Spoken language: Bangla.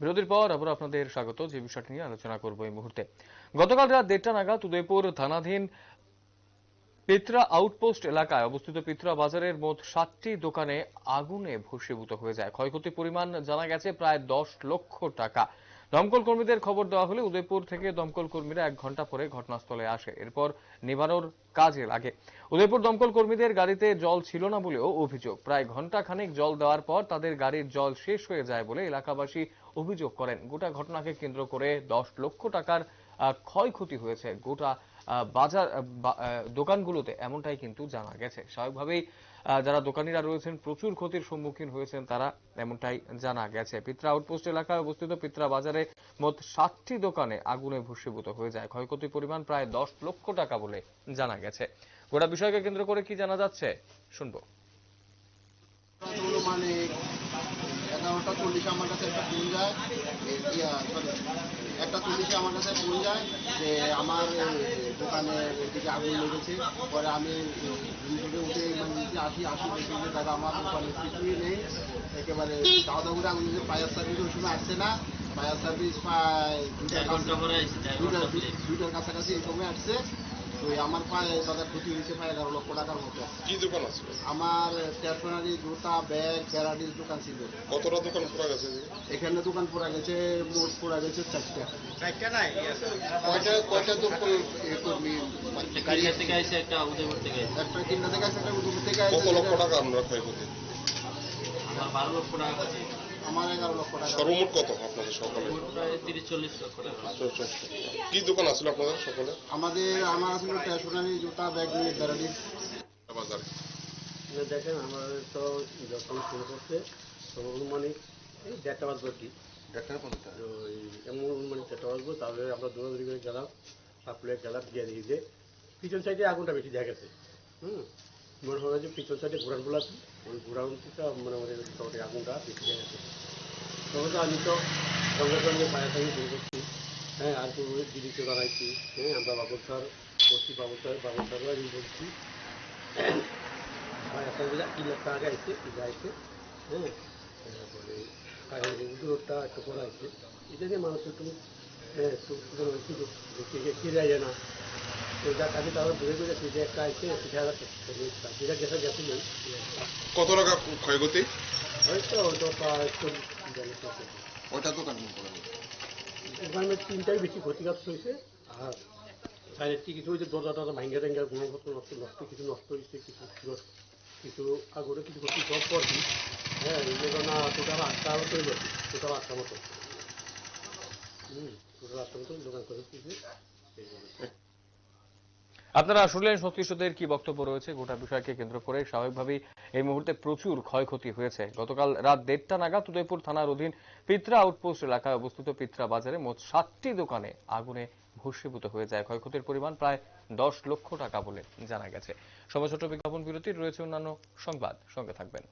বিরতির পর আবার আপনাদের স্বাগত, যে বিষয়টি নিয়ে আলোচনা করব এই মুহূর্তে। গতকাল রাত দেড়টা নাগাদ উদয়পুর থানাধীন পিত্রা আউটপোস্ট এলাকায় অবস্থিত পিত্রা বাজারের মোট সাতটি দোকানে আগুনে ভস্মীভূত হয়ে যায়। ক্ষয়ক্ষতির পরিমাণ জানা গেছে প্রায় দশ লক্ষ টাকা। দমকল কর্মীদের খবর দেওয়া হলে উদয়পুর থেকে দমকল কর্মীরা এক ঘণ্টা পরে ঘটনাস্থলে আসে। এরপর নিবারণ কাজে লাগে। উদয়পুর দমকল কর্মীদের গাড়িতে জল ছিল না বলেও অভিযোগ। প্রায় ঘণ্টা খানেক জল দেওয়ার পর তাদের গাড়ির জল শেষ হয়ে যায় বলে এলাকাবাসী অভিযোগ করেন। গোটা ঘটনাকে কেন্দ্র করে দশ লক্ষ টাকার ক্ষয়ক্ষতি হয়েছে। গোটা বাজার দোকানগুলোতে এমনটাই কিন্তু জানা গেছে। স্বাভাবিকভাবেই যারা দোকানিরা রয়েছেন, প্রচুর ক্ষতির সম্মুখীন হয়েছেন তারা এমনটাই জানা গেছে। পিত্রা আউটপোস্ট এলাকায় অবস্থিত পিত্রা বাজারে মোট সাতটি দোকানে আগুনে ভস্মীভূত হয়ে যায়। ক্ষয়ক্ষতির পরিমাণ প্রায় দশ লক্ষ টাকা বলে জানা গেছে। গোটা বিষয়কে কেন্দ্র করে কি জানা যাচ্ছে? শুনব। মানে এগারোটা চল্লিশে আমার কাছে একটা ফোন যায়। একটা চল্লিশে আমার কাছে ফোন যায় যে আমার এ, দোকানের এদিকে আগুন লেগেছে। পরে আমি ঘুম থেকে উঠে ইমার্জেন্সি আসি আসি দেখি যে দাদা আমার দোকানে কিছুই নেই। একেবারে দাও দাও করে আগুন লেগেছে ফায়ার সার্ভিস ওই সময় আসছে না। ফায়ার সার্ভিস প্রায় দুইটার কাছাকাছি এই সময় আসছে। তো আমার পায়ে দাদা ক্ষতি হয়েছে প্রায় এগারো লক্ষ টাকার মতো। কি দোকান আছে? আমার স্টেশনারি জুতা ব্যাগ প্যারাডিস দোকান ছিল। কতটা দোকান পুরা গেছে এখানে দোকান পড়া গেছে মোট পড়া গেছে চারটা। কয়টা কয়টা দোকান? কর্মী গাড়ি থেকে আইসে একটা উদয়পুর থেকে একটা কিন্না থেকে আসছে একটা উদুপুর থেকে কত লক্ষ টাকা আমরা ক্ষয়ক্ষতি? আমার বারো লক্ষ টাকা সর্বমোট কত আপনাদের সকালে। কি দোকান আছিল আপনাদের সকলে? আমাদের আমার আসলে স্টেশনারি জুতা ব্যাগ নিয়ে বাজারে। দেখেন আমার তো যখন শুরু করছে তো অনুমানিক এই দেড়টা বাজবো কি। দেড়টার এমন অনুমানিক দেড়টা বাজবো তারপরে আমরা দৌড়াদৌড়ি করে গেলাম তারপরে গেলাম গিয়ে দেখি যে পিছন সাইডে আগুনটা বেশি দেখা গেছে। হুম? মনে হয় যে পিছন সাইডে ঘোরানগুলো আছে। ওই ঘোরান থেকে মানে আমাদের মোটামুটি আগুনটা বেশি দেখা গেছে। তখন তো আমি তো সঙ্গে সঙ্গে পায়ের সঙ্গে শুরু করছি। হ্যাঁ আর তো দিদিকে দাঁড়াইছি হ্যাঁ আমরা বাবুর স্যার করছি বাবুর স্যার বাবুর স্যারও আমি বলছি। আর এখন যে তিন লাখ টাকা আইছে এটা আইছে হ্যাঁ তারপরে দূরটা একটু করা আইছে। এটা নিয়ে মানুষ একটু হ্যাঁ, একটু দেখে যায় না। গেছে গেছে কত টাকা ক্ষয়ক্ষতি? ওটা। দোকান পড়া তিনটাই বেশি ক্ষতিগ্রস্ত হয়েছে আর সাইডের কি কিছু হয়েছে দরজা টরজা ভাঙ্গা টাঙ্গা গুণগত নষ্ট নষ্ট কিছু নষ্ট হয়েছে কিছু কিছু আগরে কিছু ক্ষতি সব করছি হ্যাঁ এই যে না টোটাল আটটা মতো হয়ে যাচ্ছে টোটাল আটটা মতো। হুম টোটাল আটটা মতো দোকান করে দিয়েছে। জন্য। আপনারা শুনলেন সতীশদের কি বক্তব্য রয়েছে? গোটা বিষয়কে কেন্দ্র করে স্বাভাবিকভাবেই এই মুহূর্তে প্রচুর ক্ষয়ক্ষতি হয়েছে। গতকাল রাত দেড়টা নাগাদ উদয়পুর থানার অধীন পিত্রা আউটপোস্ট এলাকায় অবস্থিত পিত্রা বাজারে মোট সাতটি দোকানে আগুনে ভস্মীভূত হয়ে যায়। ক্ষয়ক্ষতির পরিমাণ প্রায় দশ লক্ষ টাকা বলে জানা গেছে। সময় ছোট বিজ্ঞাপন বিরতির রয়েছে অন্যান্য সংবাদ। সঙ্গে থাকবেন।